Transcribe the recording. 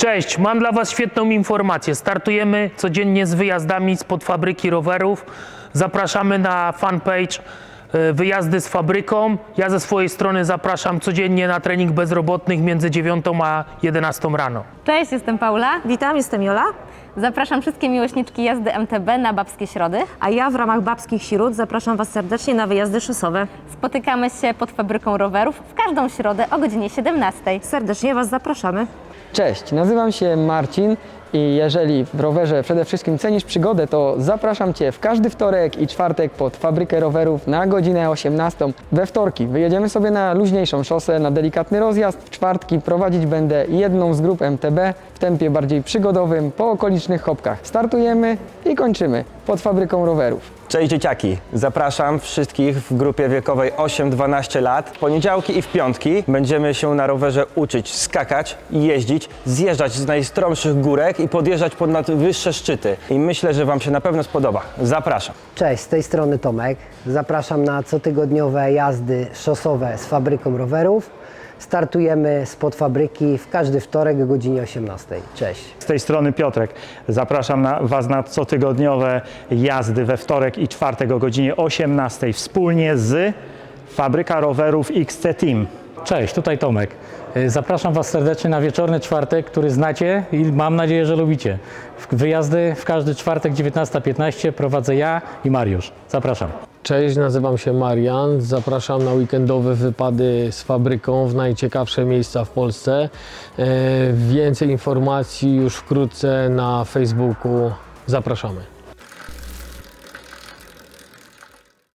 Cześć, mam dla Was świetną informację. Startujemy codziennie z wyjazdami spod fabryki rowerów. Zapraszamy na fanpage e, Wyjazdy z fabryką. Ja ze swojej strony zapraszam codziennie na trening bezrobotnych między 9 a 11 rano. Cześć, jestem Paula. Witam, jestem Jola, Zapraszam wszystkie miłośniczki jazdy MTB na Babskie Środy. a ja w ramach Babskich Śród zapraszam Was serdecznie na wyjazdy szosowe. Spotykamy się pod fabryką rowerów w każdą środę o godzinie 17. Serdecznie Was zapraszamy. Cześć, nazywam się Marcin i jeżeli w rowerze przede wszystkim cenisz przygodę, to zapraszam Cię w każdy wtorek i czwartek pod fabrykę rowerów na godzinę 18. We wtorki wyjedziemy sobie na luźniejszą szosę, na delikatny rozjazd. W czwartki prowadzić będę jedną z grup MTB w tempie bardziej przygodowym po okolicznych chopkach. Startujemy i kończymy pod fabryką rowerów. Cześć dzieciaki, zapraszam wszystkich w grupie wiekowej 8-12 lat. W poniedziałki i w piątki będziemy się na rowerze uczyć skakać, jeździć, zjeżdżać z najstromszych górek i podjeżdżać pod najwyższe szczyty. I myślę, że Wam się na pewno spodoba. Zapraszam. Cześć, z tej strony Tomek. Zapraszam na cotygodniowe jazdy szosowe z fabryką rowerów. Startujemy spod fabryki w każdy wtorek o godzinie 18. Cześć. Z tej strony Piotrek. Zapraszam na, Was na cotygodniowe jazdy we wtorek i czwartek o godzinie 18 wspólnie z Fabryka Rowerów XC Team. Cześć, tutaj Tomek. Y, Zapraszam Was serdecznie na wieczorny czwartek, który znacie i mam nadzieję, że lubicie. Wyjazdy w każdy czwartek 19.15 prowadzę ja i Mariusz. Zapraszam. Cześć, nazywam się Marian. Zapraszam na weekendowe wypady z fabryką w najciekawsze miejsca w Polsce. E, Więcej informacji już wkrótce na Facebooku. Zapraszamy.